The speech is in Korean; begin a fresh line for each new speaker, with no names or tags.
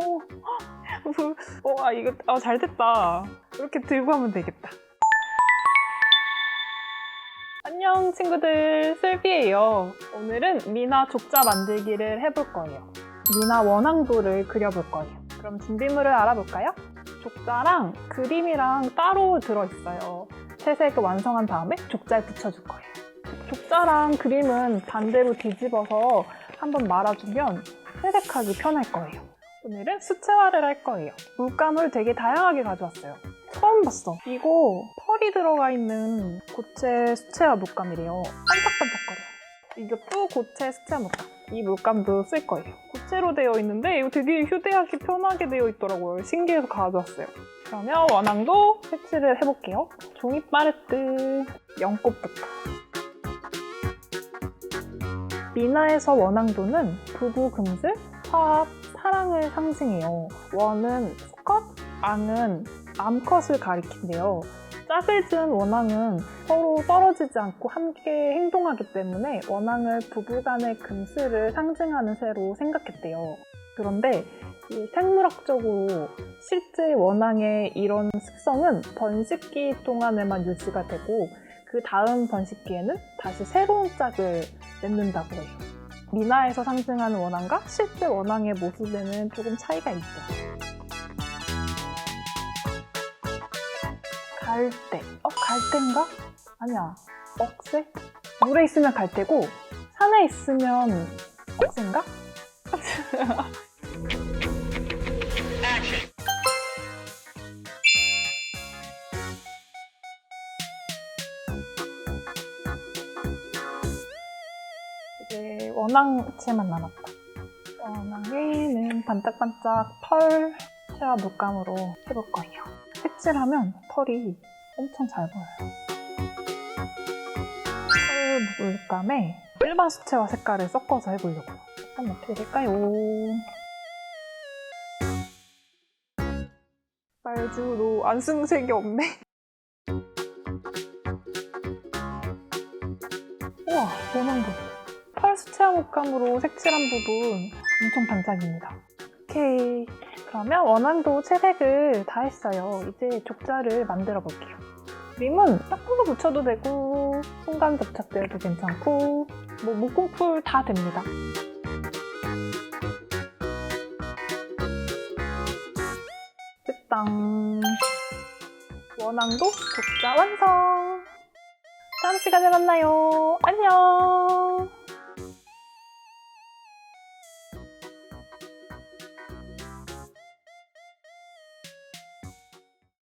오, 어, 와 이거 아, 잘 됐다. 이렇게 들고 하면 되겠다. 안녕 친구들 슬비예요. 오늘은 미나 족자 만들기를 해볼 거예요. 미나 원앙도를 그려볼 거예요. 그럼 준비물을 알아볼까요? 족자랑 그림이랑 따로 들어있어요. 채색을 완성한 다음에 족자에 붙여줄 거예요. 족자랑 그림은 반대로 뒤집어서 한번 말아주면 채색하기 편할 거예요. 오늘은 수채화를 할 거예요. 물감을 되게 다양하게 가져왔어요. 처음 봤어. 이거 펄이 들어가 있는 고체 수채화 물감이래요. 반짝반짝거려. 이것도 고체 수채화 물감. 이 물감도 쓸 거예요. 고체로 되어 있는데 이거 되게 휴대하기 편하게 되어 있더라고요. 신기해서 가져왔어요. 그러면 원앙도 색칠을 해볼게요. 종이 파레트 연꽃부터. 미나에서 원앙도는 부부 금슬, 화합, 사랑을 상징해요. 원은 수컷, 앙은 암컷을 가리킨대요. 짝을 지은 원앙은 서로 떨어지지 않고 함께 행동하기 때문에 원앙을 부부간의 금슬을 상징하는 새로 생각했대요. 그런데 이 생물학적으로 실제 원앙의 이런 습성은 번식기 동안에만 유지가 되고 그 다음 번식기에는 다시 새로운 짝을 맺는다고 해요. 미나에서 상징하는 원앙과 실제 원앙의 모습에는 조금 차이가 있죠. 갈대. 어, 갈대인가? 아니야. 억새? 물에 있으면 갈대고, 산에 있으면 억새인가? 원앙체만 남았다. 원앙에는 반짝반짝 펄 채화 물감으로 해볼 거예요. 색칠하면 펄이 엄청 잘 보여요. 펄 물감에 일반 수채화 색깔을 섞어서 해보려고요. 그럼 어떻게 될까요? 말주로 안 쓰는 색이 없네. 우와, 원앙도. 펄 수채화 물감으로 색칠한 부분 엄청 반짝입니다. 오케이. 그러면 원앙도 채색을 다 했어요. 이제 족자를 만들어 볼게요. 그림은 작은 거 붙여도 되고 순간 접착제도 괜찮고 뭐 목공풀 다 됩니다. 끝당 원앙도 족자 완성! 다음 시간에 만나요. 안녕!